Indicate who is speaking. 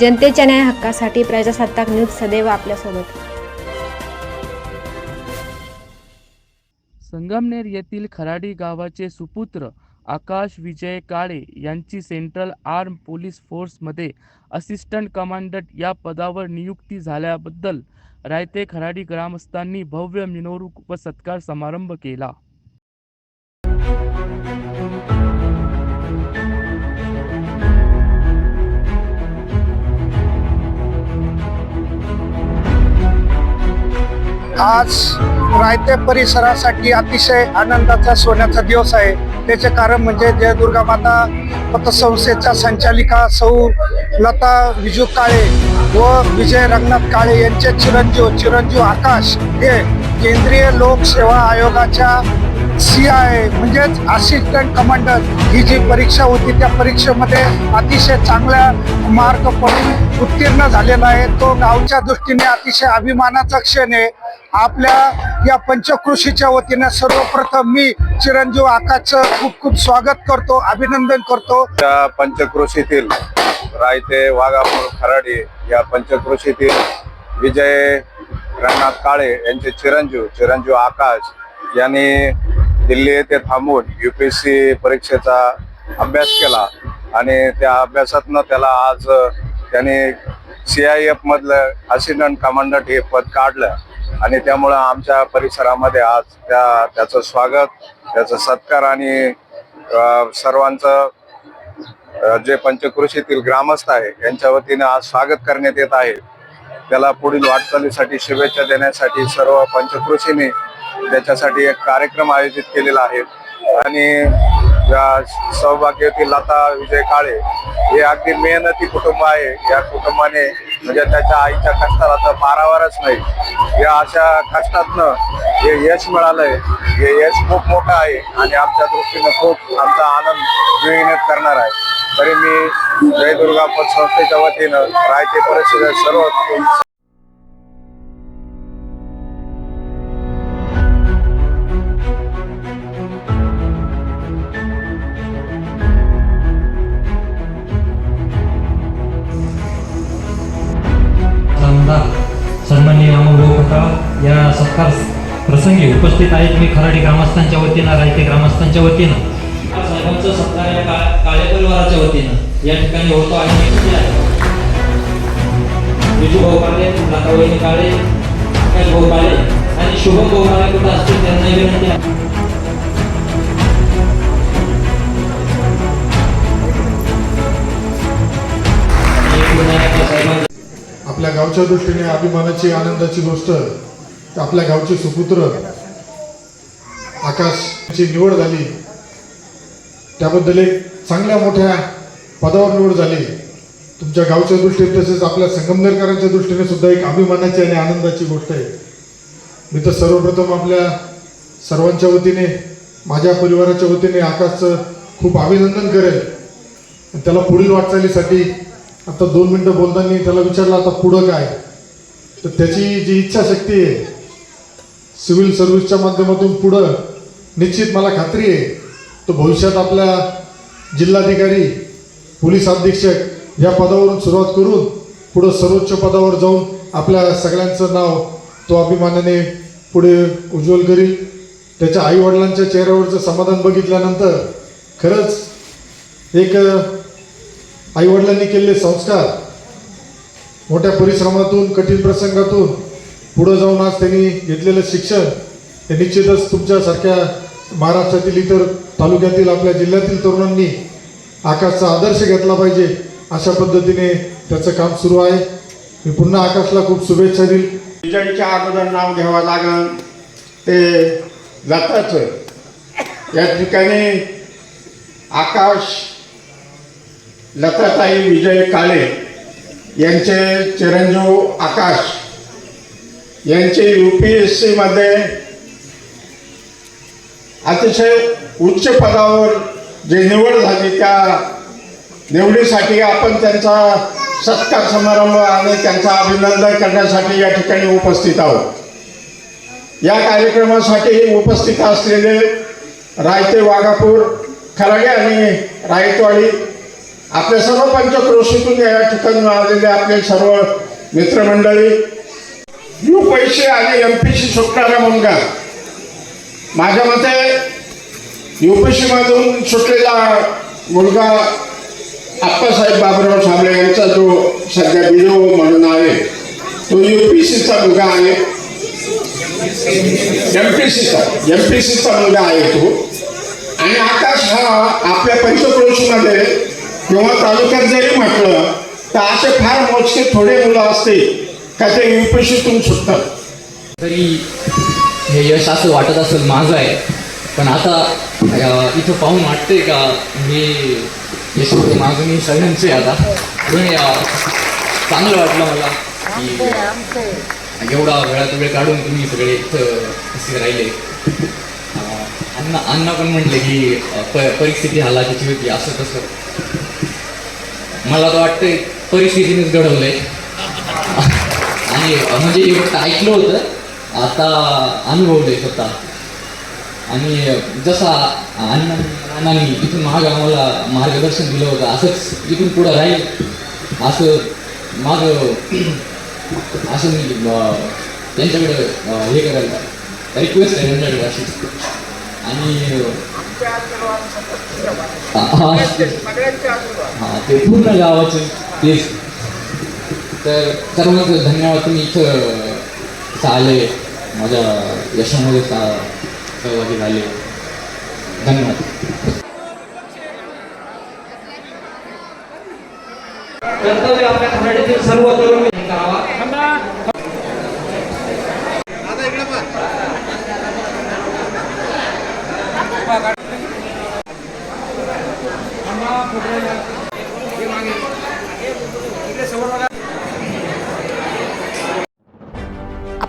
Speaker 1: जनतेच्या न्याय हक्कासाठी प्रजासत्ताक न्यूज सदैव आपल्यासोबत.
Speaker 2: संगमनेर येथील खराडी गावाचे सुपुत्र आकाश विजय काळे यांची सेंट्रल आर्म पोलीस फोर्समध्ये असिस्टंट कमांडंट या पदावर नियुक्ती झाल्याबद्दल रायते खराडी ग्रामस्थांनी भव्य मिरवणूक व सत्कार समारंभ केला.
Speaker 3: आज रायते परिसरासाठी अतिशय आनंदाचा सोन्याचा दिवस आहे. त्याचे कारण म्हणजे जय दुर्गा माता पतसंस्थेच्या संचालिका सौ लता विजू काळे व विजय रंगनाथ काळे यांचे चिरंजीव चिरंजीव आकाश हे केंद्रीय लोकसेवा आयोगाच्या सी आय म्हणजेच असिस्टंट कमांडर ही जी परीक्षा होती त्या परीक्षेमध्ये अतिशय चांगल्या मार्क पडून उत्तीर्ण झालेला आहे. तो गावच्या दृष्टीने अतिशय अभिमानाचा क्षण आहे. आपल्या या पंचकृषीच्या वतीने सर्वप्रथम मी चिरंजीव आकाशचं खूप खूप स्वागत करतो अभिनंदन करतो.
Speaker 4: त्या पंचकृषीतील रायते वाघापूर खराडी या पंचकृषीतील विजय रंगनाथ काळे यांचे चिरंजीव चिरंजीव आकाश यांनी दिल्ली येथे थांबून युपीएससी परीक्षेचा अभ्यास केला आणि त्या अभ्यासातनं त्याला आज त्याने सी आय एफ मधलं असिस्टंट कमांडंट हे पद काढलं आणि त्यामुळं आमच्या परिसरामध्ये आज त्या त्याचं स्वागत त्याचा सत्कार आणि सर्वांचं जे पंचकृषीतील ग्रामस्थ आहे यांच्या वतीने आज स्वागत करण्यात येत आहे. त्याला पुढील वाटचालीसाठी शुभेच्छा देण्यासाठी सर्व पंचकृषीने त्याच्यासाठी एक कार्यक्रम आयोजित केलेला आहे. आणि या सौभाग्यवती लता विजय काळे हे अगदी मेहनती कुटुंब आहे. या कुटुंबाने म्हणजे त्याच्या आईच्या कष्टाला तर पारावरच नाही. या अशा कष्टातनं हे यश मिळालंय. हे यश खूप मोठं आहे आणि आमच्या दृष्टीनं खूप आमचा आनंद द्विगुणित करणार आहे. तरी मी जयदुर्गा पत संस्थेच्या वतीनं रायते परिषदेत सर्व
Speaker 5: सत्कार प्रसंगी उपस्थित आहेत. मी खराडी ग्रामस्थांच्या वतीनं रायते ग्रामस्थांच्या वतीनं. साहेबांचा सत्कार या काळे परिवाराच्या वतीनं. या ठिकाणी होतो आहे. विजू भाऊ काळे लतावहिनी काळे आकाश भाऊ काळे आणि शुभम भाऊ काळे कुठं असतील त्यांना विनंती आहे.
Speaker 6: आपल्या गावच्या दृष्टीने अभिमानाची आनंदाची गोष्ट. आपल्या गावचे सुपुत्र आकाशची निवड झाली. त्याबद्दल एक चांगल्या मोठ्या पदावर निवड झाली. तुमच्या गावच्या दृष्टीने तसेच आपल्या संगमनेरकरांच्या दृष्टीने सुद्धा एक अभिमानाची आणि आनंदाची गोष्ट आहे. मी तर सर्वप्रथम आपल्या सर्वांच्या वतीने माझ्या परिवाराच्या वतीने आकाशचं खूप अभिनंदन करेल. त्याला पुढील वाटचालीसाठी आता दोन मिनटं बोलताना त्याला विचारलं आता पुढं काय? तर त्याची जी इच्छाशक्ती आहे सिव्हिल सर्व्हिसच्या माध्यमातून पुढं निश्चित मला खात्री आहे तो भविष्यात आपल्या जिल्हाधिकारी पोलीस अधीक्षक या पदावरून सुरुवात करून पुढं सर्वोच्च पदावर जाऊन आपल्या सगळ्यांचं नाव तो अभिमानाने पुढे उज्ज्वल करील. त्याच्या आईवडिलांच्या चेहऱ्यावरचं समाधान बघितल्यानंतर खरंच एक आईवडिलांनी केलेले संस्कार मोठ्या परिश्रमातून कठीण प्रसंगातून पुढं जाऊन आज त्यांनी घेतलेलं शिक्षण हे निश्चितच तुमच्यासारख्या महाराष्ट्रातील इतर तालुक्यातील आपल्या जिल्ह्यातील तरुणांनी आकाशचा आदर्श घेतला पाहिजे अशा पद्धतीने त्याचं काम सुरू आहे. मी पुन्हा आकाशला खूप शुभेच्छा देईल.
Speaker 7: विजयच्या अगोदर नाव घ्यावं लागल. ते लताचं या ठिकाणी आकाश लताताई विजय काळे यांचे चिरंजीव आकाश यांचे यू पी एस सीमध्ये अतिशय उच्च पदावर जे निवड झाली त्या निवडीसाठी आपण त्यांचा सत्कार समारंभ आणि त्यांचा अभिनंदन करण्यासाठी या ठिकाणी उपस्थित आहोत. या कार्यक्रमासाठी उपस्थित असलेले रायते वाघापूर खराडे आणि रायतवाडी आपल्या सर्व पंचक्रोशीतून या ठिकाणी आलेले आपले सर्व मित्रमंडळी पैसे आणि एम पी सी सुटणारा मुलगा. माझ्या मते यू पी सीमधून सुटलेला मुलगा आप्पासाहेब बाबराव साबळे यांचा जो सध्या बिजो म्हणून आहे तो यू पी सीचा मुलगा आहे. एम पी सीचा एम पी सीचा मुलगा आहे तो. आणि आकाश हा आपल्या पंचक्रोशीमध्ये किंवा तालुक्यात जरी म्हटलं तर असे फार मोजके थोडे मुलं असतील. का ते यू पी सीतून सुटतात
Speaker 8: तरी हे यश असं वाटत असेल माझं आहे पण आता इथं पाहून वाटतंय का हे यश माझं मी सगळ्यांचे आता. म्हणून अं, चांगलं वाटलं मला की एवढा वेळात वेळ काढून तुम्ही सगळे इथं असे राहिले. अण्णा अण्णा पण म्हटले की परिस्थिती हालाकीची होती असं तसं. मला तर वाटतंय परिस्थितीनेच घडवलंय. आणि म्हणजे एक ऐकलं होतं. आता अनुभवलंय स्वतः. आणि जसा अण्णांनी इथून माग आम्हाला मार्गदर्शन दिलं होतं असंच इथून पुढं राहील. असं माग असं मी त्यांच्याकडे हे करायला रिक्वेस्ट आहे त्यांच्याकडे अशी. आणि हां ते पूर्ण गावाचं तेच. तर सर्वांचं धन्यवाद. तुम्ही इथं आले माझ्या यशामध्ये सहभागी झाले. धन्यवाद.
Speaker 5: कर्तव्य आपल्या खराडीतील सर्व तरुण